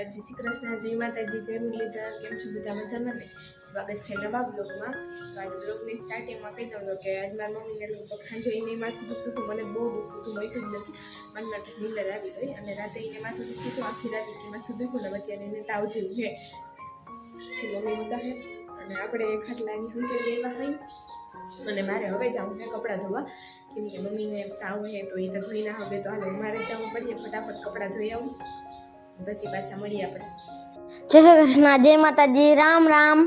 જય શ્રી કૃષ્ણ, જય માતાજી, જય મુરલીધર, કેમ છો બધા મજામાં ને? સ્વાગત છે નવા બ્લોગમાં. તો આજે બ્લોગની સ્ટાર્ટિંગમાં કહી દઉં કે આજ મારા મમ્મીને લગભગ ખાંજો એને માથું દુખતું હતું, મને બહુ દુખતું હતું મોઈતું જ નથી. મન માટે નીંદર આવી ગઈ અને રાતે એને માથું દુખતું હતું, આખી રાત કે માથું દુખ્યું ને અત્યારે એને તાવ જેવું છે. પછી મમ્મી બધા હે અને આપણે ખાટલાની હંકે લેવા હોય અને મારે હવે જવું છે કપડાં ધોવા. કેમ કે મમ્મીને તાવ હે તો એ તો ધોઈ ના હવે તો હાલ મારે જવું પડીએ ફટાફટ કપડાં ધોઈ આવું. પછી પાછા મળીએ આપણે. જય શ્રી કૃષ્ણ જય માતાજી રામ રામ.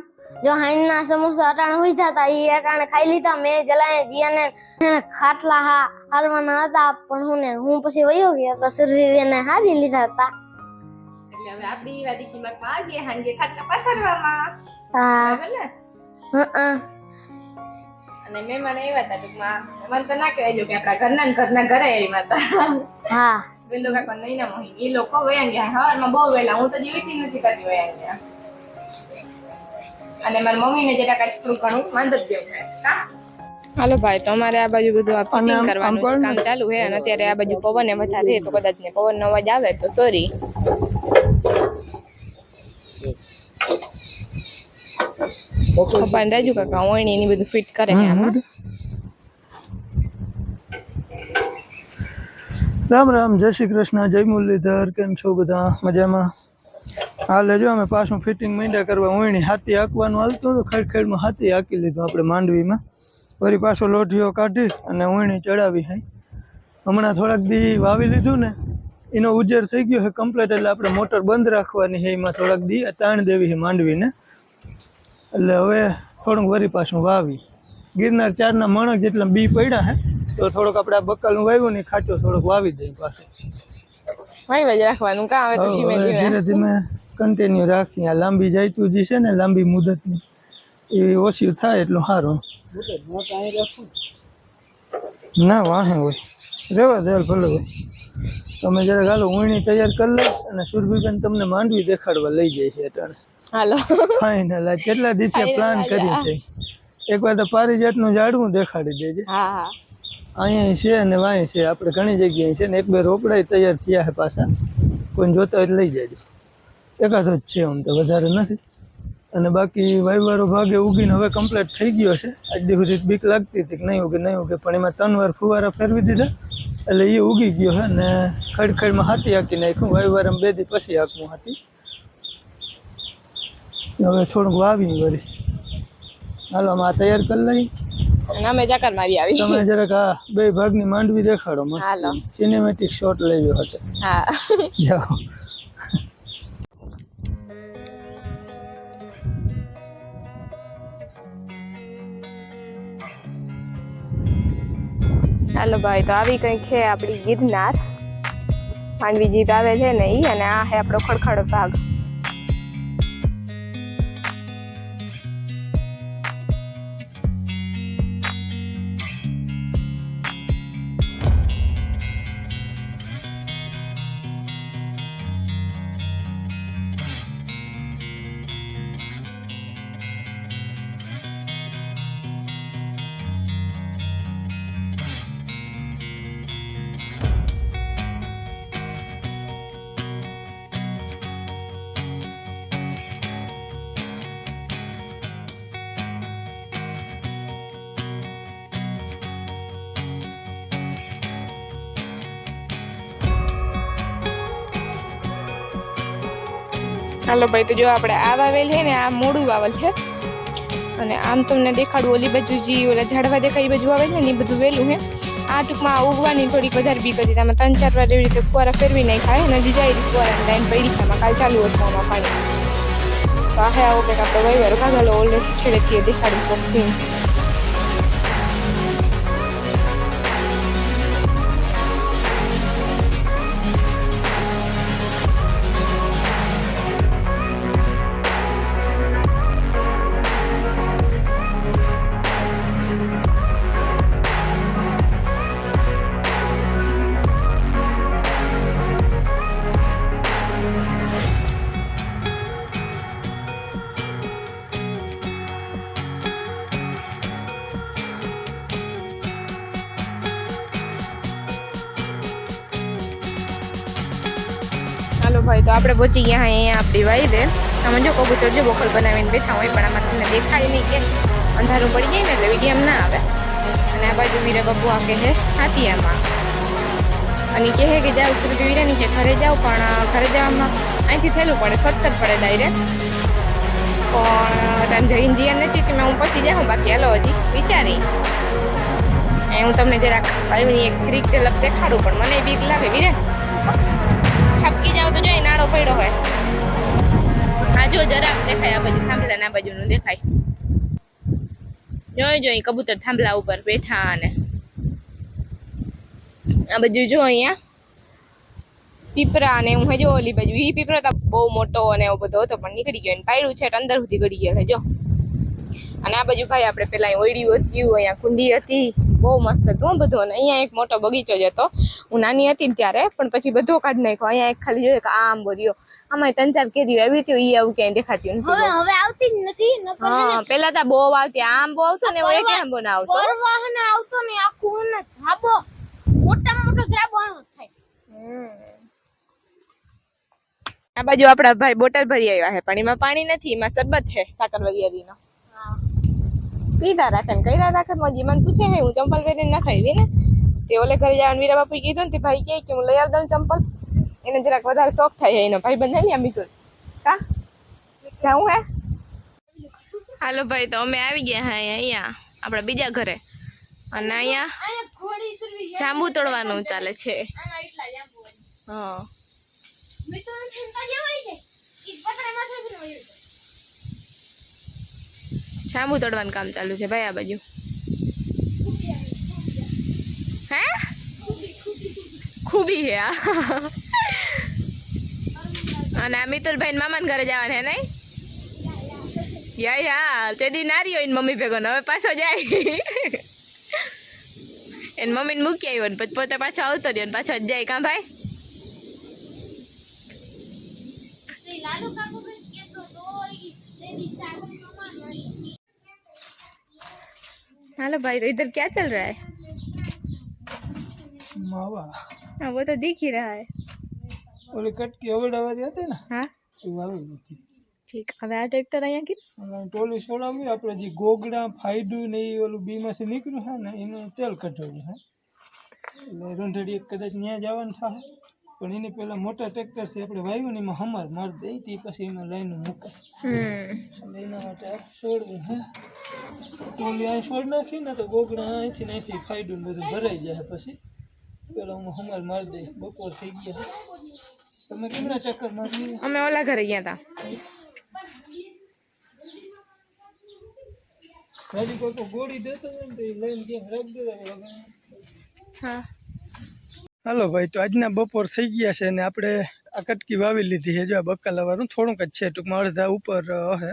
જો હાઈના સમોસા અટાણે હોઈ જતા એ અટાણે ખાઈ લીધા મેં જલાય જીયાને ખાટલા હા હાલવાના હતા પણ હું ને હું પછી વયો ગયો તો સુરવીને હારી લીધા હતા. એટલે હવે આપણી વાદી કિંમતમાં આવીએ હાંગે ખાટલા પથારવામાં. હા. હં અને મહેમાન આવ્યા હતા ટૂંકમાં. મને તો ના કહેવાય જો કે આપણા ઘરના ઘરના ઘરે આવ્યા હતા હા. બિંદુ કાકો નહીં ના મોહી. એ લોકો વયા ગયા હવારમાં બહુ વહેલા. હું તો જીવીથી નથી કરતી વયા ગયા. અને મારી મમ્મીને જરા કાંઈ થોડું ઘણું માંદ જ જેવું થાય. હાલો ભાઈ તો અમારે આ બાજુ બધું આ ફિટિંગ કરવાનું કામ ચાલુ છે અને અત્યારે આ બાજુ પવન એ વધારે છે તો કદાચ ને પવન નો અવાજ આવે તો સોરી પપ્પા ને રાજુ કાકા ઓણી ની બધું ફિટ કરે છે આમાં. રામ રામ, જય શ્રી કૃષ્ણ, જય મુરલીધર, કેમ છો બધા? મજામાં? હાલે જો અમે પાછું ફિટિંગ માંડ્યા કરવા ઉણી હાથી હાંકવાનું હાલતું હતું ખેડ ખેડમાં હાથી હાંકી લીધું આપણે માંડવીમાં. વળી પાછો લોઢીઓ કાઢી અને ઉણી ચડાવી હે. હમણાં થોડાક દી વાવી લીધું ને, એનો ઉજેર થઈ ગયો છે કમ્પ્લેટ એટલે આપણે મોટર બંધ રાખવાની છે એમાં થોડાક દી તાણ દેવી છે માંડવીને. એટલે હવે થોડુંક વરી પાછું વાવી. ગિરનાર ચારના મણક જેટલા બી પડ્યા હે તો થોડોક આપણે બકાલનું વાવ્યું ને ખાચો થોડોક વાવી દઈએ પાછું. વાવી જ રાખવાનું કા આવે તો ધીમે ધીમે. ધીરે ધીમે કન્ટિન્યુ રાખીએ. આ લાંબી જાયતું જે છે ને લાંબી મુદતની. એ ઓછી થાય એટલું સારું. ના વાહે હોય. રેવા દે ભલે હોય. તમે જરાક હાલો ઊણી તૈયાર કરી લો અને સુરભીબેન તમને માંડવી દેખાડવા લઈ જાય છે અટાણે. હાલો. ફાઇનલ આ કેટલા દિવસે પ્લાન કર્યું છે? એકવાર તો પારિજાતનું ઝાડવું દેખાડી દેજે. હા હા. અહીંયા છે અને વાંય છે. આપણે ઘણી જગ્યાએ છે ને એક બે રોપડાય તૈયાર થયા છે પાછા. કોઈને જોતા હોય લઈ જાય એકાદો જ છે આમ તો, વધારે નથી. અને બાકી વાયવારો ભાગે ઉગીને હવે કમ્પ્લીટ થઈ ગયો છે. આજ દિવસ બીક લાગતી હતી કે નહીં ઉગે નહીં ઉગે, પણ એમાં ત્રણ વાર ફુવારા ફેરવી દીધા. એટલે એ ઉગી ગયો છે અને ખડખડમાં હાથી હાકી નાખ્યું. વાયવાર બે દી પછી હાકવું હાથી હવે થોડુંક વાવી વળી હાલો, આમાં તૈયાર કરી લઈ અને અમે ચક્કર મારી આવી. તમે જરાક આ બે ભાગની માંડવી દેખાડો હાલો. મસ્ત સિનેમેટિક શોટ લેજો હતો હા. જાઓ. હાલો ભાઈ તો આવી કંઈક છે આપણી ગિરનાર. માંડવી જીત આવે છે ને ઈ અને આ છે આપણો ખડખડ ભાગ. હાલો ભાઈ, તો જો આપણે આ વાવેલ છે ને, આ મોડું વાવેલ છે. અને આમ તમને દેખાડું, ઓલી બાજુ જે ઓલા ઝાડવા દેખાય, એ બાજુ આવે છે ને, એ બધું વહેલું છે. આ ટૂંકમાં ઉગવાની થોડીક વધારે બીક હતી, આમાં ત્રણ ચાર વાર એવી રીતે ફુવારા ફેરવી નાખાય અને બીજા એ ફુવારાની લાઈન પડી છે કાલ ચાલુ આમાં પાણી. તો આ હે આવો કંઈક આપણે વહીવર કાગળ ઓલરેડી છેડેથી દેખાડું પક્ષી આપણે પહોંચી ગયા અહીંયા આપણી વાઈદે આમાં જો કબૂતર જો બોખલ બનાવીને બેઠા હોય પણ આમાં તમને દેખાય નહીં કે અંધારું પડી જાય ને એટલે વિડીયમ ના આવે. અને આ બાજુ મીરા બાપુ આ કહે હાથિયામાં અને કહે કે, જાઓ શ્રુતિ વીરાની કે ઘરે જાઓ, પણ ઘરે જવામાં અહીંથી થયેલું પડે, સત્તર પડે ડાયરેક્ટ પણ તમે જઈને જીયા નથી કે મેં હું પછી જાઉં? બાકી હાલો હજી, વિચારી. એ હું તમને જરાક ભાઈની એક ત્રીક ઝલક દેખાડું, પણ મને બીક લાગે, વીરે. ઠપકી જાવ તો જોઈ નાળો પડ્યો હોય. આ જો જરાક દેખાય, આ બાજુ થાંભલા ના બાજુનું દેખાય. જોઈ જોઈ, કબૂતર થાંભલા ઉપર બેઠા અને આ બાજુ જો અહીંયા પીપરા અને હું જો ઓલી બાજુ. ઈ પીપરો તો બહુ મોટો અને એવો બધો હતો, પણ નીકળી ગયો. પાયડું છે અંદર સુધી ગળી ગયા છે, જો. અને આ બાજુ ભાઈ, આપણે પેલા ઓયડી હતી અહીંયા કુંડી હતી. બહુ મસ્ત હતું હો બધું. અને અહીંયા એક મોટો બગીચો જ હતો. હું નાની હતી ત્યારે પણ પછી બધો કાઢી નાખ્યો. અહીંયા એક ખાલી જોઈએ આ આંબો રહ્યો. આમાં ત્રણ ચાર કેરીઓ આવી હતી એ આવું ક્યાંય દેખાતી નથી. હવે આવતી જ નથી હા પેલા તો બહુ આવતી. આંબો આવતો ને એક આંબો ના આવતો. વાહન આવતો ને આખું ને ધાબો. મોટા મોટો ધાબો થાય. આ બાજુ આપડા ભાઈ બોટલ ભરી આવ્યા છે પણ એમાં પાણી નથી. એમાં શરબત છે સાકર વરિયાળીનો પીધા રાખે ને કર્યા રાખે મજી મને પૂછે હે હું ચંપલ પહેરીને ના ખાવી ને? તે ઓલે ઘરે જવાનું વીરા બાપુ કીધું ને તે ભાઈ કહે કે હું લઈ આવતા દઉં ચંપલ. એને જરાક વધારે શોખ થાય છે એનો ભાઈ બંધ ને મિતુલ કા? જાઉં હે? હાલો ભાઈ તો અમે આવી ગયા હા અહીંયા આપણા બીજા ઘરે. અને અહીંયા જાંબુ તોડવાનું ચાલે છે. હા. તો જાંબુ તોડવાનું કામ ચાલુ છે ભાઈ આ બાજુ. હે? ખૂબી હે અને આ મિતુલભાઈ મામાને ઘરે જવાનું હે નહીં? યા યા તેદી નારી હોય મમ્મી ભેગો હવે પાછો જાય. એને મમ્મીને મૂકી આવ્યો ને, પછી પોતે પાછો આવતો રહ્યો ને, પાછો જાય. કાં ભાઈ? हेलो भाई तो इधर क्या चल रहा है માવા हाँ वो तो दिख ही रहा है ઓલી કટકી અવડાવાળી હતી ને हाँ એ વાવી હતી ठीक હવે આ ટ્રેક્ટર અહીંયા કે અને ટોલી છોડાવી આપણે જે ગોગડા ફાયડું ને એ ઓલું બીમાંથી નીકળ્યું છે ને એનું તેલ કઢાવ્યું છે એટલે રૂંઢડી કદાચ ત્યાં જવાનું થાય પણ એની પહેલાં મોટા ટ્રેક્ટરથી આપણે વાવ્યું ને એમાં હમાર મારી દઈ તી પછી એમાં લાઈન મૂકે એટલે એના માટે છોડવું હે? ટોલી અહીં છોડ નાખી ને તો ગોગડા અહીંથી ને અહીંથી ફાયડું બધું ભરાઈ જાય પછી. પેલા હું હમાર મારી દઈ બપોર થઈ ગયા. તમે કેમના ચક્કર મારી અમે ઓલા ઘરે ગયા હતા કોઈ કોઈ ગોળી દેતો હોય ને તો એ લઈને ક્યાંક રાખી દેતા હા. હાલો ભાઈ, તો આજના બપોર થઈ ગયા છે અને આપણે આ કટકી વાવી લીધી છે. જો આ બકાલાવાળું થોડુંક જ છે, ટૂંકમાં અડધા ઉપર હે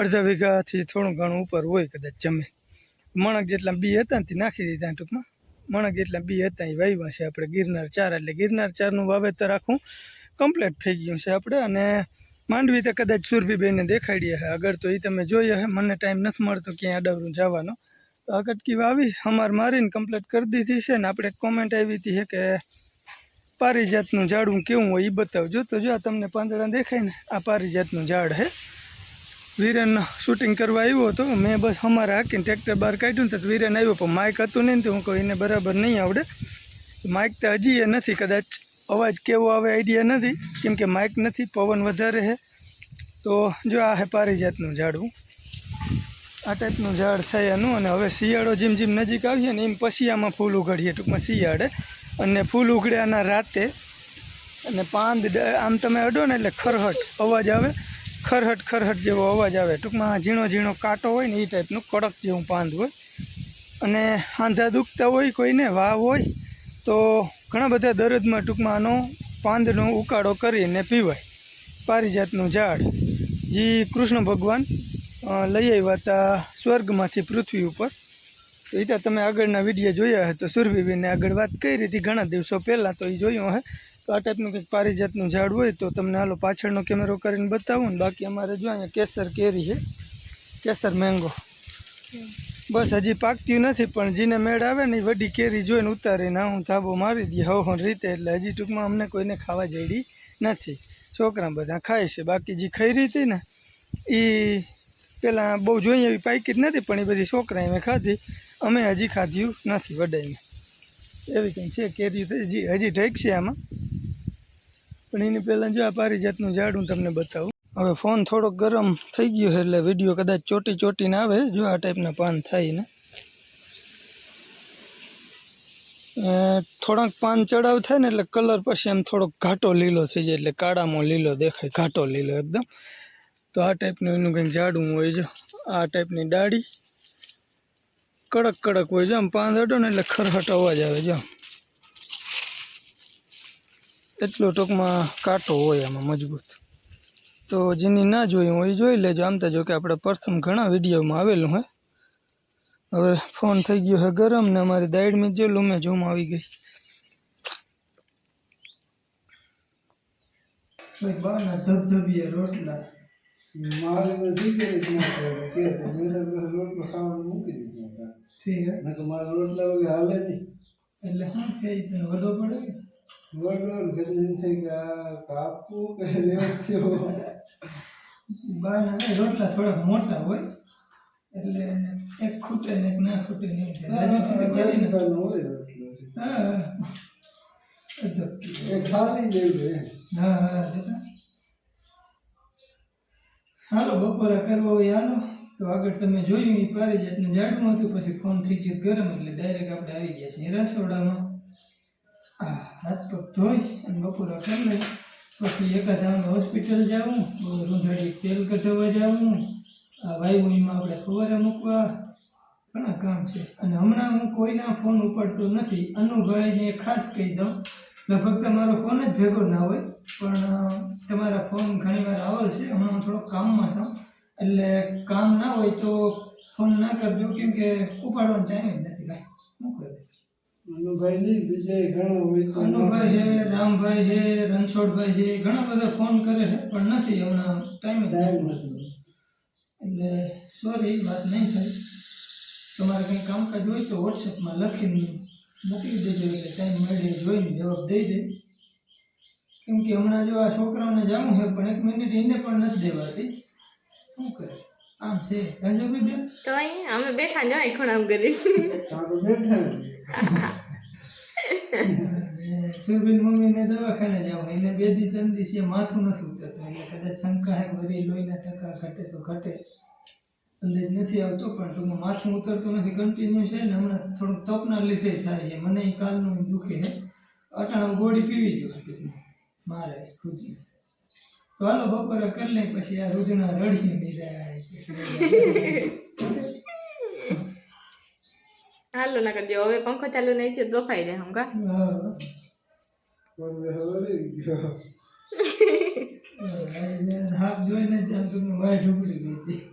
અડધા વીઘાથી થોડું ઘણું ઉપર હોય કદાચ જમે મણક જેટલા બી હતા ને નાખી દીધા ટૂંકમાં. મણક જેટલા બી હતા એ વાવ્યા છે આપણે ગિરનાર ચાર, એટલે ગિરનાર ચારનું વાવેતર આખું કમ્પ્લીટ થઈ ગયું છે આપણે. અને માંડવી તો કદાચ સુરભીબેને દેખાડીએ છે આગળ તો એ તમે જોઈએ છે મને ટાઈમ નથી મળતો ક્યાંય અડાવરું જવાનો. આ કટકી વાવી અમારે મારીને કમ્પ્લીટ કરી દીધી છે ને આપણે કોમેન્ટ આવી હતી છે કે પારિજાતનું ઝાડું કેવું હોય એ બતાવજો. તો જો આ તમને પાંદડા દેખાય ને, આ પારિજાતનું ઝાડ છે વીરેન શૂટિંગ કરવા આવ્યો હતો. મેં બસ અમારે હાકીને ટ્રેક્ટર બહાર કાઢ્યું ને તો વિરેન આવ્યો, પણ માઇક હતું નહીં તો હું કહું એને બરાબર નહીં આવડે. માઇક તો હજી એ નથી, કદાચ અવાજ કેવો આવે આઈડિયા નથી, કેમ કે માઇક નથી, પવન વધારે છે તો જો આ હે પારિજાતનું ઝાડવું. આ ટાઈપનું ઝાડ થાય એનું અને હવે શિયાળો જેમ જેમ નજીક આવીએ ને એમ પછી આમાં ફૂલ ઉઘડીએ ટૂંકમાં શિયાળે. અને ફૂલ ઉઘડ્યાના રાતે. અને પાંદ આમ તમે અડો ને એટલે ખરહટ અવાજ આવે. ખરહટ ખરહટ જેવો અવાજ આવે. ટૂંકમાં ઝીણો ઝીણો કાંટો હોય ને એ ટાઈપનું કડક જેવું પાંદ હોય. અને આંધા દુખતા હોય કોઈને, વાવ હોય, તો ઘણા બધા દર્દમાં ટૂંકમાં આનો પાંદનો ઉકાળો કરીને પીવાય. પારિજાતનું ઝાડ. જે કૃષ્ણ ભગવાન. લઈ આવ્યા હતા સ્વર્ગમાંથી પૃથ્વી ઉપર. તો એ તમે આગળના વીડિયો જોયા હે તો સુરભીબીને આગળ વાત કરી હતી ઘણા દિવસો પહેલાં, તો એ જોયું હે. તો આ ટાઈપનું કંઈક પારિજાતનું ઝાડ હોય તો તમને હાલો પાછળનો કેમેરો કરીને બતાવું ને બાકી અમારે જો અહીંયા કેસર કેરી છે. કેસર મેંગો. બસ હજી પાકતી નથી પણ જેને મેળ આવે ને એ વડી કેરી જોઈને ઉતારીને હું ધાબો મારી દઈએ હવ હો રીતે એટલે હજી ટૂંકમાં અમને કોઈને ખાવા જડી નથી. છોકરા બધા ખાય છે. બાકી જે ખરી હતી ને એ પેલા બહુ જોઈએ એવી પાકી નથી, પણ એ બધી છોકરાએ મેં ખાધી. અમે હજી ખાધ્યું નથી વડાઈને. એવી કંઈ છે, કેરી હજી હજી ઢેક છે આમાં. પણ એની પહેલાં જો આ પારિજાતનું ઝાડ હું તમને બતાવું. હવે ફોન થોડોક ગરમ થઈ ગયો એટલે વીડિયો કદાચ ચોટી ચોટીને આવે, જો આ ટાઈપના પાન થાય ને. થોડાક પાન ચડાવ થાય ને, એટલે કલર પછી એમ થોડોક ઘાટો લીલો થઈ જાય, એટલે કાળામાં લીલો દેખાય, ઘાટો લીલો એકદમ. તો આ ટાઈપનું એનું કંઈક ઝાડું હોય જો આ ટાઈપની ડાળી કડક કડક હોય જો આમ પાંદ અડો ને એટલે ખરખટ અવાજ આવે જો એટલો ટૂંકમાં કાંટો હોય આમાં મજબૂત. તો જેની ના જોયું હોય જોઈ લેજો. આમ તો જો કે આપણે પ્રથમ ઘણા વિડીયોમાં આવેલું હોય હવે ફોન થઈ ગયો છે ગરમ ને અમારી દાઈડમી જો લૂમે જોમાં આવી ગઈ. ધબધબીએ રોટલા. મારે નથી કે કે મેં તો રોટલો ખાવાનું મૂકી દીધું હતા ઠીક હે નકર મારા રોટલા વગર હાલે નહીં. એટલે શું તને વધો પડે? ને કદી એમ થઈ ગયા કાપવું કે લેવો એ રોટલા થોડા મોટા હોય એટલે એક ખૂટે ને એક ના ખૂટે તો કરી ને નો હોય રોટલો. હા હા. અધબ. એ ખાલી જેવું હા હા હાલો, બપોરે કરવો હોય હાલો. તો આગળ તમે જોયું એ પારી જાતને ઝાડવું હતું, પછી ફોન થઈ ગયો ગરમ એટલે ડાયરેક્ટ આપણે આવી ગયા છીએ રસોડામાં. હાથ પગ ધોઈ અને બપોરા કરી લઈ પછી એકાદ હોસ્પિટલ જવું રૂંધાડી તેલ કઢાવવા જવું. આ વાયુમાં આપણે ફુવારા મૂકવા. ઘણા કામ છે. અને હમણાં હું કોઈના ફોન ઉપાડતો નથી. અનુભાઈને ખાસ કહી દઉં. લગભગ તમારો ફોન જ ભેગો ના હોય પણ તમારા ફોન ઘણીવાર આવેલ છે. હમણાં હું થોડોક કામમાં છું. એટલે કામ ના હોય તો ફોન ના કરજો કેમ કે ઉપાડવાનો ટાઈમ જ નથી ભાઈ શું કરે અનુભાઈ બીજે ઘણા હોય અનુભાઈ છે રામભાઈ છે રણછોડભાઈ છે ઘણા બધા ફોન કરે છે પણ નથી હમણાં ટાઈમ ટાઈમ નથી એટલે સોરી વાત નહીં થાય તમારે કંઈ કામકાજ હોય તો વોટ્સએપમાં લખીને મોકલી દેજો એટલે ટાઈમ મળે જોઈને જવાબ દઈ દે. કેમ કે હમણાં જો આ છોકરાઓને જવું છે પણ એક મિનિટ એને પણ નથી દેવાતી. શું કરે? આમ છે. રાજુભાઈ બેન? તો અહીં અમે બેઠા જ હોય આમ કરી સારું બેઠા ને. મમ્મીને દવાખાને જાવ એને બે દી ત્રણ દિવસ એ માથું નથી ઉતરતું. એટલે કદાચ શંકા હે વરી લોહીના ટકા ઘટે તો ઘટે. અંદાજ નથી આવતો પણ ટૂંકમાં માથું ઉતરતું નથી કન્ટિન્યુ છે ને હમણાં થોડુંક તપના લીધે થાય છે મને એ કાલનું દુખે અટાણા ગોળી પીવી જોઈએ ટૂંકમાં મારે ખુદને તો હાલો બપોરે કરી લઈ પછી આ રૂજના રડીએ બીજા હાલો ના કરજો હવે પંખો ચાલુ નહીં છે દોખાઈ જાય હમકા હાથ જોઈને ત્યાં તમને વાય ઢુકડી ગઈ હતી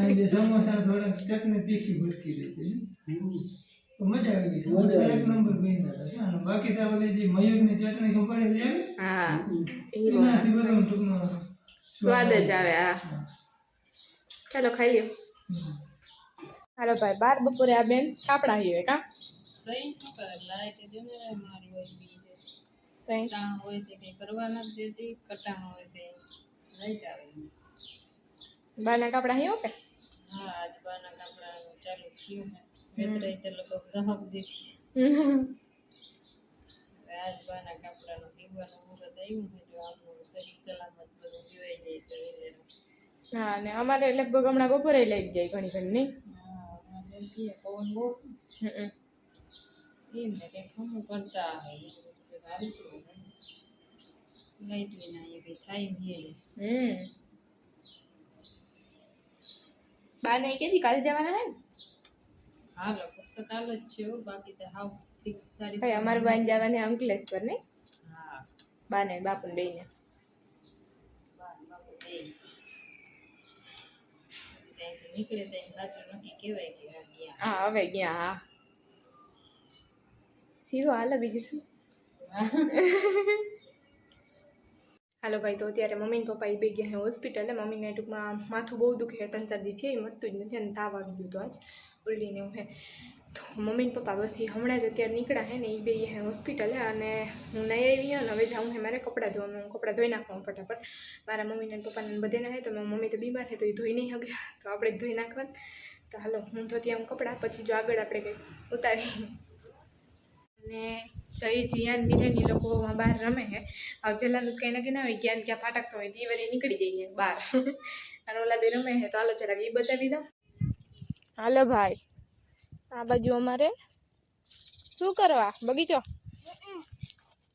અહીં જે સમોસા થોડાક ચટણી તીખી ભટકી રહી હતી તો મજા આવી ગઈ સમોસા એક નંબર બન્યા હતા અને બાકી તો ઓલી જે મયુરની ચટણી ખબર જ આવી હા એ બહુ એનાથી બધું ટૂંકમાં સ્વાદ જ આવે હા ચાલો ખાઈ લ્યો હમ. હાલો ભાઈ બાર બપોરે આ બેન કાપડા હીવે કા તઈ શું કરે લાઈટ જમે મારી હોય બીજે તઈ કટાણ હોય તે કઈ કરવા નથી દેતી કટાણ હોય તે લાઈટ આવે બારના કાપડા હીવો કે હા આજ બાના કાપડાનું ચાલુ થયું ને. વેતરાય તે લગભગ દહક દીધી. હવે આજ બાના કાપડાનું દીવાનું મુહૂર્ત આવ્યું ને જો આપણું શરીર સલામત બધું જોઈ જાય તો વેલેરું હા ને અમારે લગભગ હમણાં બપોરે લઈ જાય ઘણી ઘણી નહીં? પવન બહુ. એમ ને કંઈક ખમું કરતા હોય લાઈટ વિના એ કંઈ થાય નહીં. હમ. બા ને કેદી કાલે જવાના હે હા લગભગ તો કાલ જ છે હો, બાકી તો હાવ ફિક્સ તારીખ ભાઈ અમારે બાન જવાના અંકલેશ્વર હા ને બાપુ ને બાર બાપુ બે ત્યાંથી નીકળે ત્યાં પાછું નક્કી કહેવાય કે હા ગયા. હા હવે ગયા હા. સીવો હાલો બીજું શું? હાલો ભાઈ, તો અત્યારે મમ્મી પપ્પા એ બે ગયા હે હોસ્પિટલે મમ્મીને ટૂંકમાં માથું બહુ દુખે ત્રણ ચાર દી થી મટતું જ નથી, અને તાવ આવી ગયું તો આજ ઉલટીને એવું હે. તો મમ્મી પપ્પા બસ હમણાં જ અત્યારે નીકળ્યા હે ને એ બે હે હોસ્પિટલે અને હું નહીં આવી હે ને હવે જાઉં હે મારે કપડાં ધોવાનું હું કપડાં ધોઈ નાખવા ફટાફટ. મારા મમ્મીને પપ્પાને બધાને હે, તો મમ્મી તો બીમાર હે, તો એ ધોઈ નહીં શકે, તો આપણે ધોઈ નાખવાનું. તો હાલો, હું ધોતી આમ કપડાં, પછી જો આગળ આપણે કંઈક ઉતારી અને જય જીયાન બિરેન એ લોકો બહાર રમે છે. હવે જલાનું કંઈ નક્કી ના હોય ક્યાં ને ક્યાં ફાટકતો હોય તે વળી નીકળી જઈએ બહાર. અને ઓલા બે રમે છે તો હાલો જરાક એ બતાવી દઉં. હાલો ભાઈ આ બાજુ અમારે શું કરવા? બગીચો?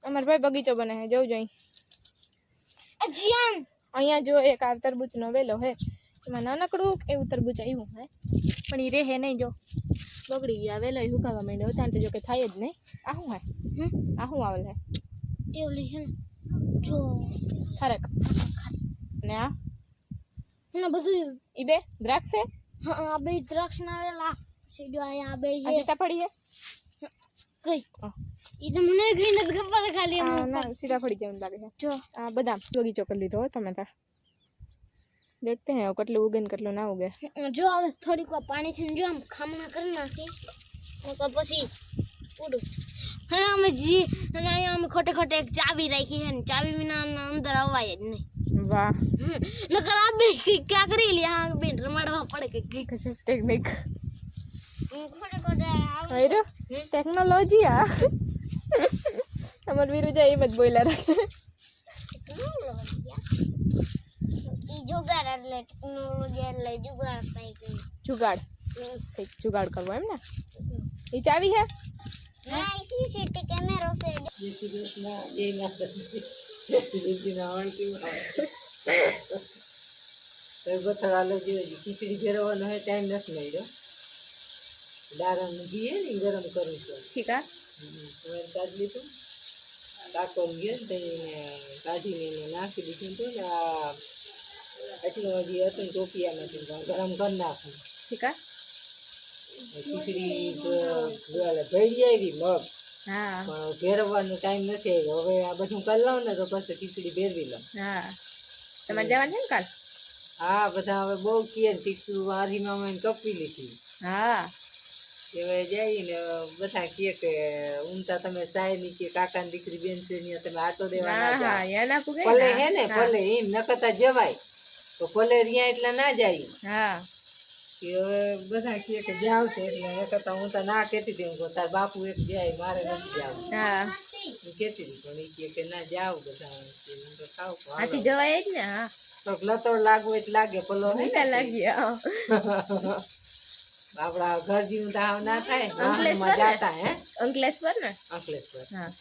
અમારે ભાઈ બગીચો બને છે જોઉં જોઈ જીયાન અહીંયા જો એક આ તરબૂચનો વેલો હે એમાં નાનકડું એવું તરબૂચ આવ્યું હે પણ એ રહે નહીં જો. બગડી ગયા વેલો એ હુકાવા માંડ્યો ત્યાં તો જો કે થાય જ નહીં આ શું હે હમ? આ શું આવેલ હે એવું લે છે ને જો ખરેક ને આ એને બધું ઈ બે દ્રાક્ષ છે હા આ બે દ્રાક્ષ ના આવેલા સીધો અહીંયા આ બે આ છે સીતાફળી છે કઈ હા. ઈ તો મને કઈ નથી ખબર ખાલી એમ આ ના સીતાફળી જેવું લાગે છે જો આ બદામ બગીચો કરી લીધો હો તમે તાર દેખતે હે કેટલું ઉગે ને કેટલું ના ઉગે જો હવે થોડીક વાર પાણી થી જો આમ ખામણા કરી નાખી નકર પછી ઉડું અને અમે જી અને અહીંયા અમે ખોટે ખોટે એક ચાવી રાખી છે ને ચાવી વિના આના અંદર અવાય જ નહીં વાહ હમ. નકર આ બે કઈ ક્યાં કરી લે આ બેન રમાડવા પડે કે કઈ ગજબ ટેકનિક ખોટે ખોટે આવે અરે ટેકનોલોજી આ અમાર વિરુજા એમ જ બોલ્યા રાખે ઈ જુગાડ એટલે ટેકનોલોજી એટલે જુગાડ કઈ કઈ જુગાડ કંઈક જુગાડ કરવો એમ ને એ ચાવી હે ના સીસીટી કેમેરો છે ગથળાલો જોઈએ ખીચડી ફેરવવાનો હોય ટાઈમ નથી મળ્યો દારાનું ઘી હે ને ઈ ગરમ કરું છું ઠીક આ હવે કાઢી લીધું કાકોને ગયો ને તો એને કાઢીને એને નાખી દીધું હતું ને આ એટલું હજી હતું ટોપિયામાંથી ગરમ કરી નાખું. ઠીક ખીચડી ભેળી આવી મગ. હા. પણ ભેરવવાનો ટાઈમ નથી આવ્યો. હવે આ બધું કરી લઉં ને તો પછી ખીચડી ભેરવી લઉં. તમારે જવાનું છે ને કાલ? હા બધા હવે બહુ કહે ને તીક્ષું આરીમાં અમે કપી લીધી. હા. હવે જઈને બધા કહે કે ઊંચા તમે સાહેબની કે કાકાની દીકરી બેન છે તમે આટો દેવા ના હા જાઓ ભલે હે ને ભલે એમ નકતા જવાય. તો કોલેરિયા એટલે ના જાય. હા. કે બધા કહે કે જાવ છે એટલે કરતા હું તો ના કહેતી હતી. કે તાર બાપુ એક જાય મારે નથી જાવું. હા. હું કહેતી હતી પણ એ કહે કે ના જાવ બધા કે હું તો ખાવ. આથી જવાય જ ને હા. તો લતોડ લાગવો એટલે લાગે પલો નહીં લાગી. આપડા ઘર જેવું તાવ ના થાય અંકલેશ્વર જાતા હે? અંકલેશ્વર ને? અંકલેશ્વર. હા.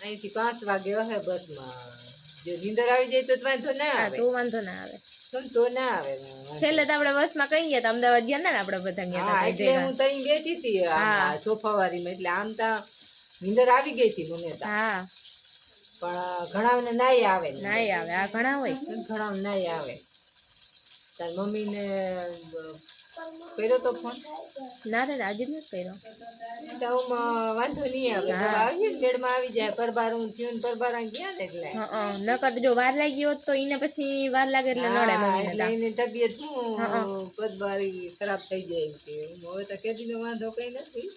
અહીંથી પાંચ વાગે હે બસમાં. જો નીંદર આવી જાય તો વાંધો ના આવે. તો વાંધો ના આવે. તો ના આવે છેલ્લે તો આપણે બસમાં કઈ ગયા અમદાવાદ ગયા ને આપણે બધા ગયા એટલે હું તઈ બેઠી હતી હા. સોફાવાળીમાં. એટલે આમ તો નીંદર આવી ગઈ હતી મને હા. પણ ઘણાને નાય આવે નાય આવે. આ ઘણા હોય. ઘણાને નાય આવે. તાર મમ્મીને કર્યો તો ફોન ના રે આજે જ નથી કર્યો તો વાંધો નહીં આવે આવીએ ને આવી જાય પરબાર હું થયું ને પરબાર ગયા ને એટલે. હા નકર જો વાર લાગી હોત તો એને પછી વાર લાગે એટલે નડે એટલે એની તબિયત શું? પદબારી ખરાબ થઈ જાય કે. હવે તો કેદી નો વાંધો કઈ નથી.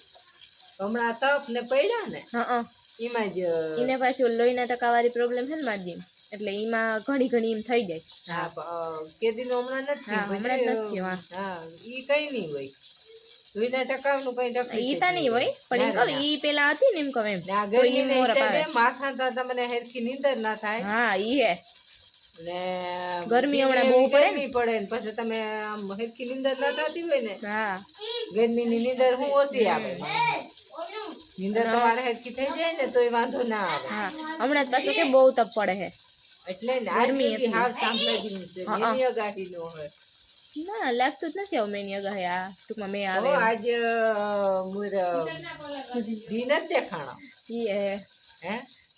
હમણાં તપ ને પડ્યા ને હા એમાં જ એને પાછું લોહીના ટકાવારી પ્રોબ્લેમ છે ને મારી એટલે એમાં ઘણી ઘણી એમ થઈ જાય. હા પ- કેદી નો હમણાં નથી હમણાં નથી હા. ઈ કઈ નહીં હોય. લોહીના ટકાવનું કઈ તકલીફ ઈ તા નહીં હોય પણ એમ કહું ઈ પેલા હતી ને એમ કહું એમ તો ઈ મોર પાવે માથા તો તમને હેરખી નીંદર ના થાય. હા ઈ હે. ને ગરમી હમણાં બહુ પડે ને. ગરમી પડે ને પછી તમે આમ હેરખી નીંદર ના થતી હોય ને હા. ગરમીની નીંદર હું ઓછી આવે. નીંદર તમારે હેરખી થઈ જાય ને તો વાંધો ના આવે. હા હમણાં પાછું કે બહુ તપ પડે એટલે ગરમી હતી. હાવ સાંભળેલી છે. મેનિયા ગાડી નો હોય. ના લાગતું જ નથી આવું મેની અગાહે. આ ટૂંકમાં મેં આવે. આજ મુર દિન જ દેખાણો. એ. હે?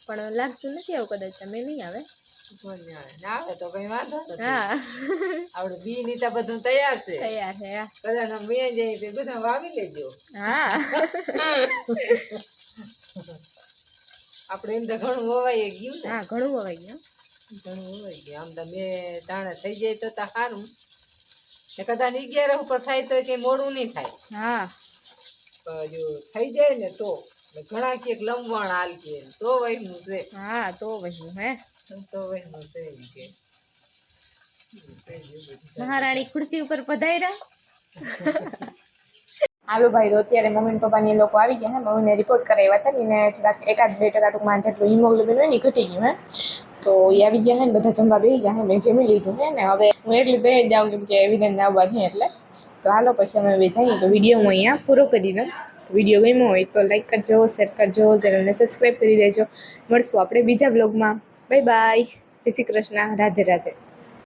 પણ લાગતું નથી આવું કદાચ તમે નહીં આવે. આવે. તો કઈ વાંધો હા. આપડે બી ની બધું તૈયાર છે. તૈયાર છે. બધા મેં તે બધા વાવી લેજો. હા. આપણે એમ તો ઘણું વવાઈ ગયું હા ઘણું વવાઈ ગયું ઘણું વવાઈ ગયું આમ તો તાણે થઈ જાય તો તો સારું ને કદાચ અગિયાર ઉપર થાય તો કઈ મોડું નહીં થાય. હા. જો થઈ જાય ને તો ઘણા કે લંબવણ હાલ કે તો વહીનું છે. હા તો વહ્યું હે. તો વહીનું છે એમ કે. છે જ એવું બધું. મહારાણી ખુરશી ઉપર પધાર્યા. હાલો ભાઈ તો અત્યારે મમ્મી ને પપ્પાની લોકો આવી ગયા હે. મમ્મીને રિપોર્ટ કરાવ્યા હતા ને થોડાક એકાદ બે ટકા ટૂંકમાં જેટલું હિમોગ્લોબિન હોય ને ઘટી ગયું હે. તો એ આવી ગયા હે ને, બધા જમવા બેસી ગયા હે, મેં જમી લીધું હે ને, હવે હું એકલી દઈ જાઉં કેમ કે આવવા નહીં એટલે. તો હાલો પછી અમે હવે જઈએ. તો વીડિયો હું અહીંયા પૂરો કરી દઉં. તો વીડિયો ગમ્યો હોય તો લાઈક કરજો શેર કરજો ચેનલને સબસ્ક્રાઈબ કરી દેજો. મળશું આપણે બીજા બ્લોગમાં બાય બાય જય શ્રી કૃષ્ણ. રાધે રાધે.